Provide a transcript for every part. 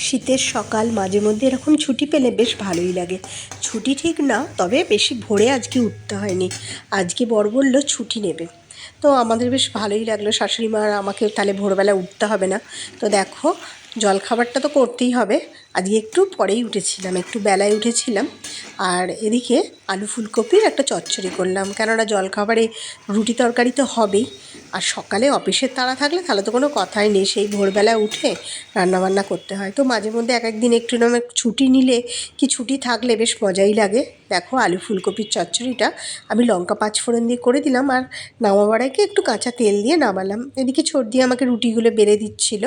শীতের সকাল, মাঝে মধ্যে এরকম ছুটি পেলে বেশ ভালোই লাগে। ছুটি ঠিক না, তবে বেশি ভোরে আজকে উঠতে হয়নি। আজকে বর বলল ছুটি নেবে। তো আমাদের বেশ ভালোই লাগল শাশুড়ি মা আমাকে তাহলে ভোরবেলা উঠতে হবে না। তো দেখো, জলখাবারটা তো করতেই হবে। আজকে একটু পরেই উঠেছিলাম, একটু বেলায় উঠেছিলাম। আর এদিকে আলু ফুলকপির একটা চচ্চড়ি করলাম, কেননা জলখাবারে রুটি তরকারি তো হবেই। আর সকালে অফিসের তাড়া থাকলে তাহলে তো কোনো কথাই নেই, সেই ভোরবেলা উঠে রান্নাবান্না করতে হয়। তো মাঝে মধ্যে এক একদিন একটু নামে ছুটি নিলে, কি ছুটি থাকলে বেশ মজাই লাগে। দেখো আলু ফুলকপির চচ্চড়িটা আমি লঙ্কা পাঁচ ফোড়ন দিয়ে করে দিলাম আর নামাবার আগে একটু কাঁচা তেল দিয়ে নামালাম। এদিকে ছোট দিয়ে আমাকে রুটিগুলো বেড়ে দিচ্ছিল।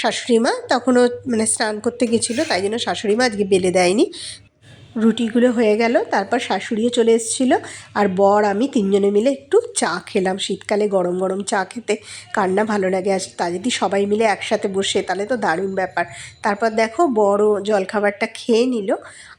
শাশুড়ি মা তখনও মানে স্নান করতে গেছিল তাই জন্য শাশুড়ি মা আজকে বেলে দেয়নি। রুটিগুলো হয়ে গেল, তারপর শাশুড়িও চলে এসেছিল, আর বর, আমি তিনজনে মিলে একটু চা খেলাম, শীতকালে গরম গরম চা খেতে। কার না ভালো লাগে আর তা যদি সবাই মিলে একসাথে বসে, তাহলে তো দারুণ ব্যাপার। তারপর দেখো বড় জলখাবারটা খেয়ে নিল।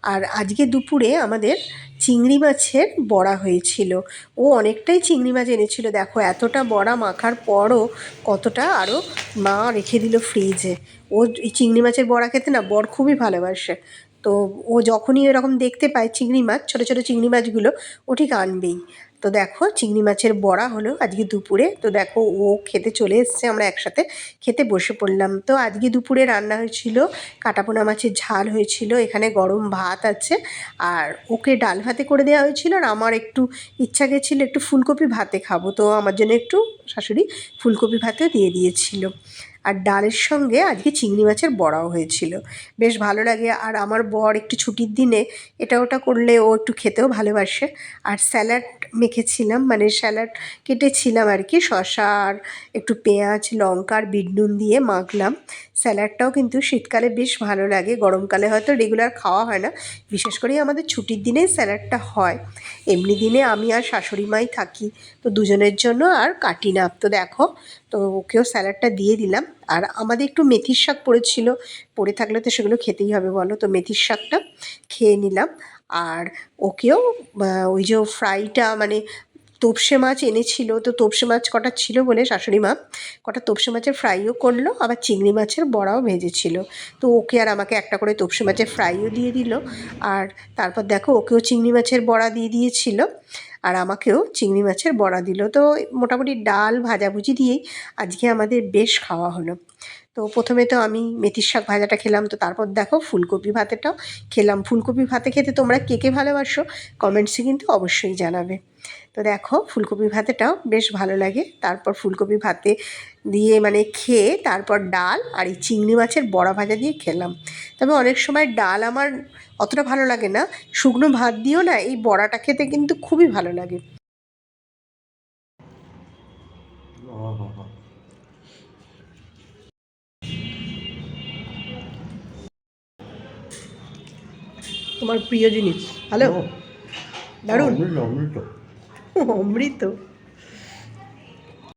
আর আজকে দুপুরে আমাদের চিংড়ি মাছের বড়া হয়েছিল। ও অনেকটাই চিংড়ি মাছ এনেছিল। দেখো এতটা বড়া মাখার পরও কতটা আরও মা রেখে দিল ফ্রিজে। ও চিংড়ি মাছের বড়া খেতে না বর খুবই ভালোবাসে। তো ও যখনই এরকম দেখতে পায় চিংড়ি মাছ, ছোটো ছোটো চিংড়ি মাছগুলো, ও ঠিক আনবেই। তো দেখো, চিংড়ি মাছের বড়া হলো আজকে দুপুরে। তো দেখো, ও খেতে চলে এসছে, আমরা একসাথে খেতে বসে পড়লাম। তো আজকে দুপুরে রান্না হয়েছিল, কাটাপোনা মাছের ঝাল হয়েছিল, এখানে গরম ভাত আছে, আর ওকে ডাল ভাতে করে দেওয়া হয়েছিল, আর আমার একটু ইচ্ছা গেছিল একটু ফুলকপি ভাতে খাব। তো আমার জন্য একটু শাশুড়ি ফুলকপি ভাতেও দিয়ে দিয়েছিল। আর ডালের সঙ্গে আজকে চিংড়ি মাছের বড়াও হয়েছিল। বেশ ভালো লাগে। আর আমার বর একটু ছুটির দিনে এটা ওটা করলে ও একটু খেতেও ভালোবাসে। আর স্যালাড মেখেছিলাম মানে স্যালাড কেটেছিলাম আর কি। শশা আর একটু পেঁয়াজ, লঙ্কা আর বিট নুন দিয়ে মাখলাম। স্যালাডটাও কিন্তু শীতকালে বেশ ভালো লাগে। গরমকালে হয়তো রেগুলার খাওয়া হয় না। বিশেষ করে আমাদের ছুটির দিনে স্যালাডটা হয়। এমনি দিনে আমি আর শাশুড়ি মাই থাকি। তো দুজনের জন্য আর কাটি না। তো দেখো, তো ওকেও স্যালাডটা দিয়ে দিলাম। আর আমাদের একটু মেথির শাক পড়েছিল, পড়ে থাকলে তো সেগুলো খেতেই হবে বলো। তো মেথির শাকটা খেয়ে নিলাম। আর ওকেও ওই যে ফ্রাইটা মানে তোপসে মাছ এনেছিল, তো তোপসে মাছ কটা ছিল বলে শাশুড়ি মা? কটা তোপসে মাছের ফ্রাইও করল, আবার চিংড়ি মাছের বড়াও ভেজেছিল। তো ওকে আর আমাকে একটা করে তোপসে মাছের ফ্রাইও দিয়ে দিল। আর তারপর দেখো, ওকেও চিংড়ি মাছের বড়া দিয়ে দিয়েছিল, আর আমাকেও চিংড়ি মাছের বড়া দিল। তো মোটামুটি ডাল ভাজাভুজি দিয়েই আজকে আমাদের বেশ খাওয়া হলো। তো প্রথমে তো আমি মেথির শাক ভাজাটা খেলাম, তো তারপর দেখো ফুলকপি ভাতেটাও খেলাম। ফুলকপি ভাতে খেতে তোমরা কে কে ভালোবাসো? কমেন্টসে কিন্তু অবশ্যই জানাবে। তো দেখো ফুলকপি ভাতেটাও বেশ ভালো লাগে। তারপর ফুলকপি ভাতে দিয়ে মানে খেয়ে তারপর ডাল আর এই চিংড়ি মাছের বড়া ভাজা দিয়ে খেলাম। তবে অনেক সময় ডাল আমার অতটা ভালো লাগে না শুকনো ভাত দিয়েও না এই বড়াটা খেতে কিন্তু খুবই ভালো লাগে। তোমার প্রিয় জিনিস হ্যালো দারুণ। অমৃত।